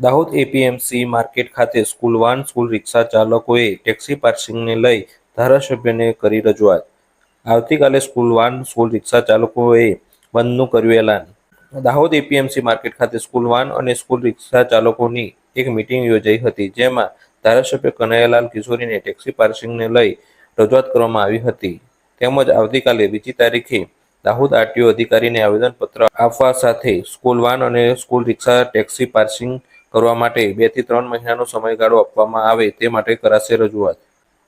Dahod APMC market ખાતે school van school રિક્ષા ચાલકોએ taxi પાર્સિંગને લઈ ધારાસભ્યને કરી રજૂઆત. આવતીકાલે સ્કૂલ વાન સ્કૂલ રિક્ષા ચાલકોએ બંધનું કર્યું એલાન. દાહોદ એપીએમસી માર્કેટ ખાતે સ્કૂલ વાન અને સ્કૂલ રિક્ષા ચાલકોની એક મિટિંગ યોજાઈ હતી, જેમાં ધારાસભ્ય કનૈયાલાલ કિશોરીને ટેક્સી પાર્સિંગને લઈ રજૂઆત કરવામાં આવી હતી. તેમજ આવતીકાલે બીજી તારીખે દાહોદ આરટીઓ અધિકારીને આવેદનપત્ર આપવા સાથે સ્કૂલ વાન અને સ્કૂલ રિક્ષા ટેક્સી પાર્સિંગ કરવા માટે બેથી ત્રણ મહિનાનો સમયગાળો આપવામાં આવે તે માટે કરાશે રજૂઆત.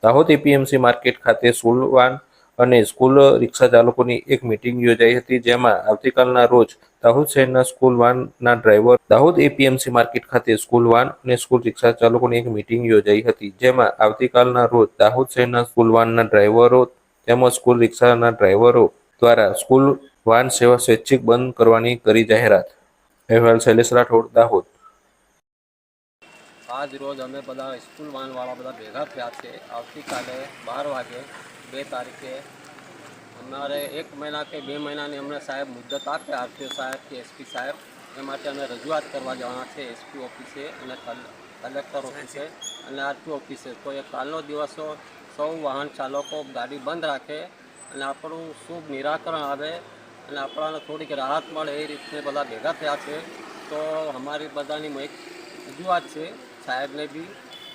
દાહોદ એપીએમસી માર્કેટ ખાતે સ્કૂલ વાન અને સ્કૂલ રિક્ષા ચાલકોની એક મિટિંગ યોજાઈ હતી જેમાં આવતીકાલના રોજ દાહોદ શહેરના સ્કૂલ વાનના ડ્રાઈવર દાહોદ એપીએમસી માર્કેટ ખાતે સ્કૂલ વાન અને સ્કૂલ રિક્ષા ચાલકોની એક મિટિંગ યોજાઈ હતી જેમાં આવતીકાલના રોજ દાહોદ શહેરના સ્કૂલ વાનના ડ્રાઈવરો તેમજ સ્કૂલ રિક્ષાના ડ્રાઈવરો દ્વારા સ્કૂલ વાન સેવા સ્વૈચ્છિક બંધ કરવાની કરી જાહેરાત. અહેવાલ શૈલેષ રાઠોડ, દાહોદ. આજ રોજ અમે બધા સ્કૂલ વાનવાળા બધા ભેગા થયા છે. આવતીકાલે બાર વાગે બે તારીખે અમારે એક મહિના કે બે મહિનાની અમને સાહેબ મુદત આપે, આરટીઓ સાહેબ કે એસપી સાહેબ, એ માટે અમે રજૂઆત કરવા જવાના છે એસપી ઓફિસે અને કલ- કલેક્ટર ઓફિસે અને આરટીઓ ઓફિસે. તો એ કાલનો દિવસો સૌ વાહન ચાલકો ગાડી બંધ રાખે અને આપણું શુભ નિરાકરણ આવે અને આપણાને થોડીક રાહત મળે એ રીતે બધા ભેગા થયા છે. તો અમારી બધાની એક રજૂઆત છે. સાહેબને બી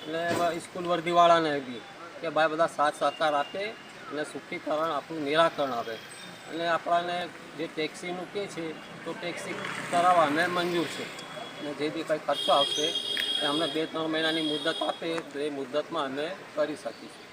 અને સ્કૂલ વર્દીવાળાને બી કે ભાઈ બધા સાથ સહકાર આપે અને સુખીકરણ આપણું નિરાકરણ આવે. અને આપણાને જે ટેક્સીનું કહે છે, તો ટેક્સી કરાવવા અમે મંજૂર છે. અને જે બી કંઈ ખર્ચો આવશે, એ અમને બે ત્રણ મહિનાની મુદત આપે, તો એ મુદતમાં અમે કરી શકીશું.